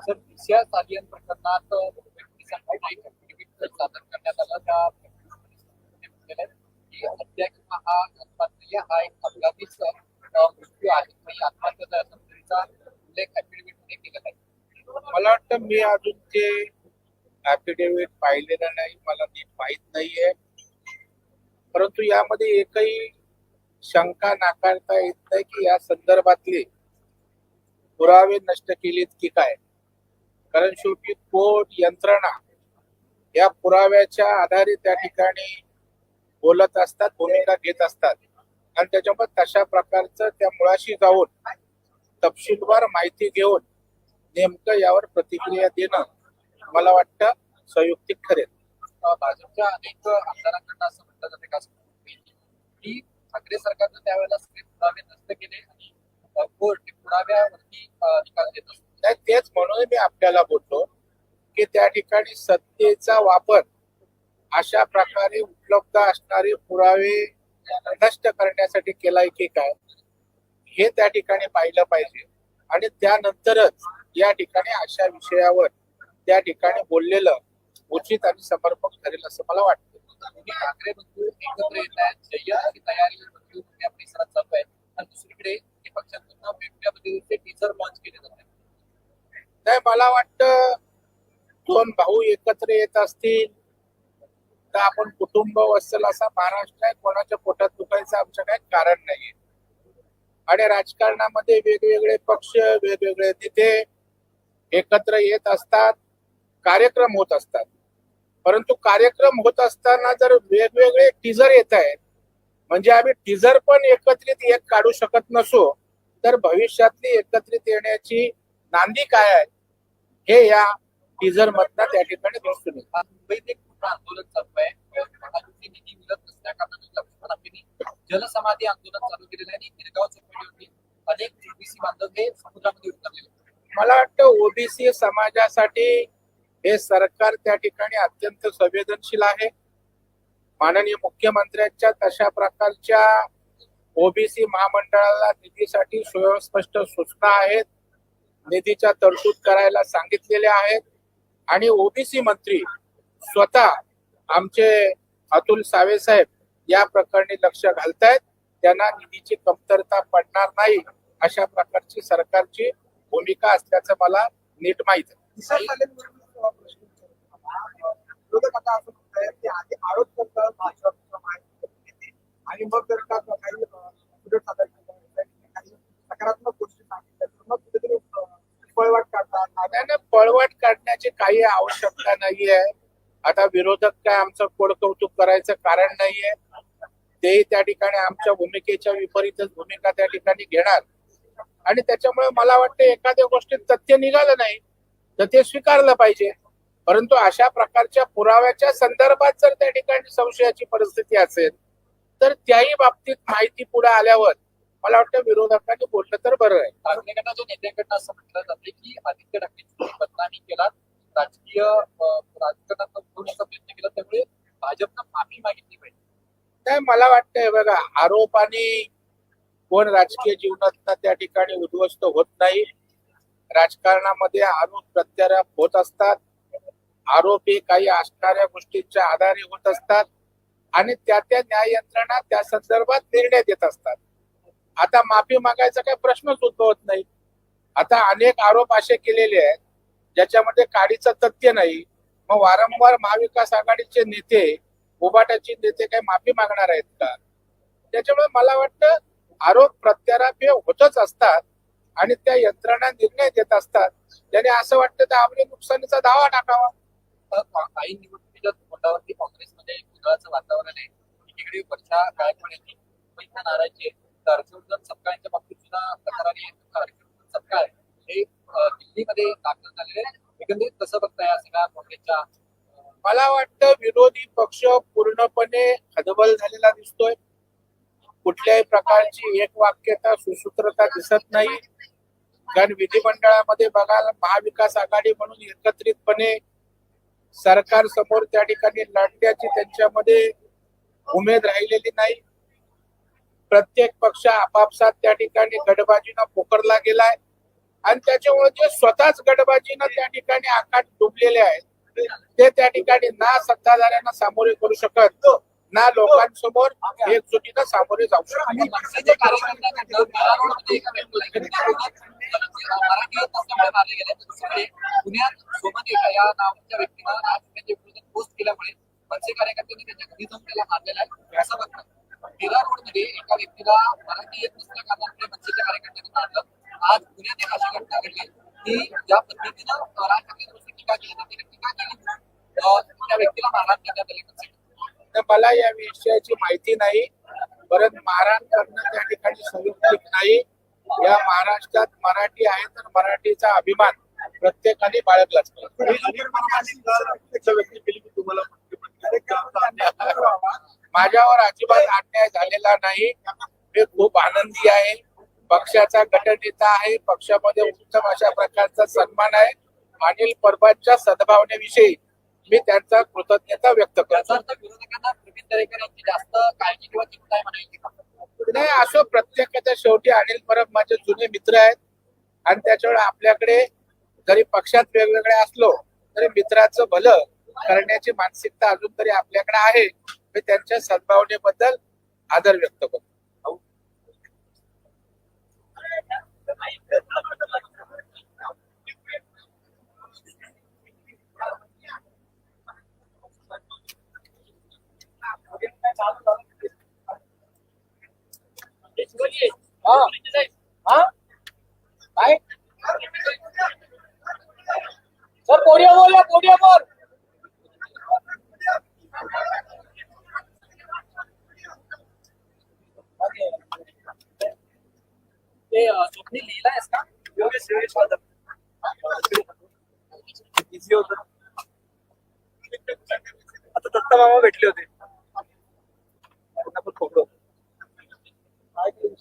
दिशा चालियन प्रकरणात सादर करण्यात आलं. त्या की हत्या किंवा हा आत्महत्या हा एक अपघातीच मृत्यू आहे. आणि आत्महत्या पद्धतीचा उल्लेख affidavit मध्ये केलेला आहे. मला वाटतं मी अजून ते ऍफिडेव्हिट पाहिलेलं नाही मला नीट माहीत नाहीये. परंतु यामध्ये एकही शंका नाकारता येत नाही की या संदर्भातले पुरावे नष्ट केलेत की काय. कारण शेवटी कोर्ट यंत्रणा या पुराव्याच्या आधारे त्या ठिकाणी बोलत असतात भूमिका घेत असतात. आणि त्याच्यामुळे तशा प्रकारचं त्या मुळाशी जाऊन तपशीलवार माहिती घेऊन नेमकं यावर प्रतिक्रिया देणं मला वाटतं संयुक्तिक ठरेल. भाजपच्या अनेक आमदारांकडून असं म्हटलं जाते का की ठाकरे सरकारनं त्यावेळेला सगळे पुरावे नष्ट केले आणि कोर्ट पुराव्यावरती निकाल देत असतो. नाही तेच म्हणून मी आपल्याला बोललो की त्या ठिकाणी सत्तेचा वापर अशा प्रकारे उपलब्ध असणारे पुरावे नष्ट करण्यासाठी केलाय की काय हे त्या ठिकाणी पाहिलं पाहिजे. आणि त्यानंतरच या ठिकाणी अशा विषयावर त्या ठिकाणी बोललेलं उचित आणि समर्पक ठरेल असं मला वाटतं. ठाकरे बंधू एकत्र येत आहेत तयारी बंधू मोठ्या परिसरात चालू आहे आणि दुसरीकडे या पद्धतीचे टीचर लॉन्च केले जात आहेत. नाही मला वाटतं दोन भाऊ एकत्र येत असतील तर आपण कुटुंब वत्सल असा महाराष्ट्र आहे कोणाच्या पोटात दुखायचं आमचं काही कारण नाही आणि राजकारणामध्ये वेगवेगळे पक्ष वेगवेगळे नेते एकत्र येत असतात. कार्यक्रम होत असतात. परंतु कार्यक्रम होत असताना जर वेगवेगळे टीजर येत आहेत म्हणजे आम्ही टीजर पण एकत्रित एक काढू शकत नसो तर भविष्यातली एकत्रित येण्याची नांदी काय आहे? हे या टीजर मधनं त्या ठिकाणी दिसून येतं. मुंबईत एक मोठं आंदोलन चालू आहे. जलसमाधी आंदोलन चालू केलेलं आहे. आणि गिरगाव चौपाटीवरती अनेक ओबीसी बांधव हे समुद्रामध्ये उतरलेले. मला वाटतं ओबीसी समाजासाठी हे सरकार त्या ठिकाणी अत्यंत संवेदनशील आहे. माननीय मुख्यमंत्र्यांच्या तशा प्रकारच्या ओबीसी महामंडळाला निधीसाठी सुस्पष्ट सूचना आहेत. निधीच्या तरतूद करायला सांगितलेले आहेत. आणि ओबीसी मंत्री स्वतः आमचे अतुल सावे साहेब या प्रकरणी लक्ष घालतायत. त्यांना निधीची कमतरता पडणार नाही अशा प्रकारची सरकारची भूमिका असल्याचं मला नीट माहीत आहे. आणि मग जर का काही सादर काही सकारात्मक गोष्टी सांगितल्या तर मग कुठेतरी पळवाट काढतात पळवाट काढण्याची काही आवश्यकता नाहीये. आता विरोधक काय आमचं कोड कौतुक करायचं कारण नाहीये. तेही त्या ठिकाणी आमच्या भूमिकेच्या विपरीतच भूमिका त्या ठिकाणी घेणार. आणि त्याच्यामुळे मला वाटतं एखाद्या गोष्टीत तथ्य निघालं नाही. तर ते स्वीकारलं पाहिजे. परंतु अशा प्रकारच्या पुराव्याच्या संदर्भात जर त्या ठिकाणी संशयाची परिस्थिती असेल तर त्याही बाबतीत माहिती पुढे आल्यावर मला वाटतं विरोधकांनी बोललं तर बरं आहे. ठाकरे गटाच्या नेत्यांकडनं असं म्हटलं जाते की आदित्य ठाकरेंची बदनामी केला राजकीय उतरवण्याचा प्रयत्न केला त्यामुळे भाजपनं माफी मागितली पाहिजे. नाही मला वाटतंय बघा आरोप आणि कोण राजकीय जीवनात त्या ठिकाणी उद्ध्वस्त होत नाही राजकारणामध्ये आरोप प्रत्यारोप होत असतात. आरोपी काही असणाऱ्या गोष्टींच्या आधारे होत असतात आणि त्या त्या न्याय यंत्रणा त्या संदर्भात निर्णय देत असतात. आता माफी मागायचा काही प्रश्नच उद्भवत नाही. आता अनेक आरोप असे केलेले आहेत ज्याच्यामध्ये काडीचं तथ्य नाही. मग वारंवार महाविकास आघाडीचे नेते उबाटाची नेते काही माफी मागणार आहेत का? त्याच्यामुळे मला वाटतं आरोप प्रत्यारोप हे होतच असतात. आणि त्या यंत्रणा निर्णय देत असतात. त्याने असं वाटतं तर आपल्या नुकसानीचा दावा टाकावा. काही निवडणुकीच्या तोंडावरती काँग्रेसमध्ये गोंधळाचं वातावरण आहे. एकीकडे वर्षा गायकवाड यांनी मुंबईच्या नारायणचे हर्षवर्धन सपकाळ यांच्या बाबतीत सुद्धा तक्रारी आहेत. हर्षवर्धन सपकाळ हे दिल्लीमध्ये दाखल झालेले. एकंदरीत कसं बघताय या सगळ्या काँग्रेसच्या मला वाटतं विरोधी पक्ष पूर्णपणे हतबल झालेला दिसतोय. कुठल्याही प्रकारची एक वाक्यता सुसूत्रता दिसत नाही. कारण विधिमंडळामध्ये बघायला महाविकास आघाडी म्हणून एकत्रितपणे सरकार समोर त्या ठिकाणी लढण्याची त्यांच्यामध्ये उमेद राहिलेली नाही. प्रत्येक पक्ष आपापसात त्या ठिकाणी गडबाजीनं पोकरला गेलाय. आणि त्याच्यामुळे जे स्वतःच गडबाजीनं त्या ठिकाणी आकाट डुबलेले आहेत ते त्या ठिकाणी ना सत्ताधाऱ्यांना सामोरे करू शकत ना लोकांसमोर एकजुटीनं सामोरे जाऊ शकत. मराठी येत मारले गेले तर दुसरीकडे पुण्यात सोबत एका या नावाच्या व्यक्तीनं आज त्यांच्या विरोधात पोस्ट केल्यामुळे मनसे कार्यकर्त्यांनी त्यांच्या घरी जाऊन त्याला मारलेला आहे. असं बघतात. मीरा रोडमध्ये एका व्यक्तीला मराठी येत नसल्या कारणामुळे मनसेच्या कार्यकर्त्यांनी मारलं. आज पुण्यात एक अशी घटना घडली. की ज्या पद्धतीनं राज ठाकरे टीका केली त्यांनी टीका केली त्या व्यक्तीला मारहाण करण्यात आली. मनसे तर मला या विषयाची माहिती नाही परत मारहाण करणं त्या ठिकाणी संयुक्तिक नाही. या महाराष्ट्रात मराठी आहे तर मराठीचा अभिमान प्रत्येकाने बाळगलाच पाहिजे. माझ्यावर अजिबात अन्याय झालेला नाही. मी खूप आनंदी आहे. पक्षाचा गटनेता आहे. पक्षामध्ये उत्तम अशा प्रकारचा सन्मान आहे. अनिल परबांच्या सद्भावनेविषयी मी त्यांचा कृतज्ञता व्यक्त करतो. विरोधकांना प्रवीण दरेकर यांची जास्त काळजी किंवा चिंता आहे म्हणायची का? नाही असं प्रत्येकाच्या शेवटी अनिल परब माझे जुने मित्र आहेत. आणि त्याच्यावर आपल्याकडे जरी पक्षात वेगवेगळे असलो तरी मित्राचं भलं करण्याची मानसिकता अजून तरी आपल्याकडे आहे. मी त्यांच्या सद्भावनेबद्दल आदर व्यक्त काय? सर पोडियम बोल या पोडियम बोल. ते अं, स्वप्नील आहेस का इझी होत. आता दत्ता मामा भेटले होते. त्यांना पण काय केलं?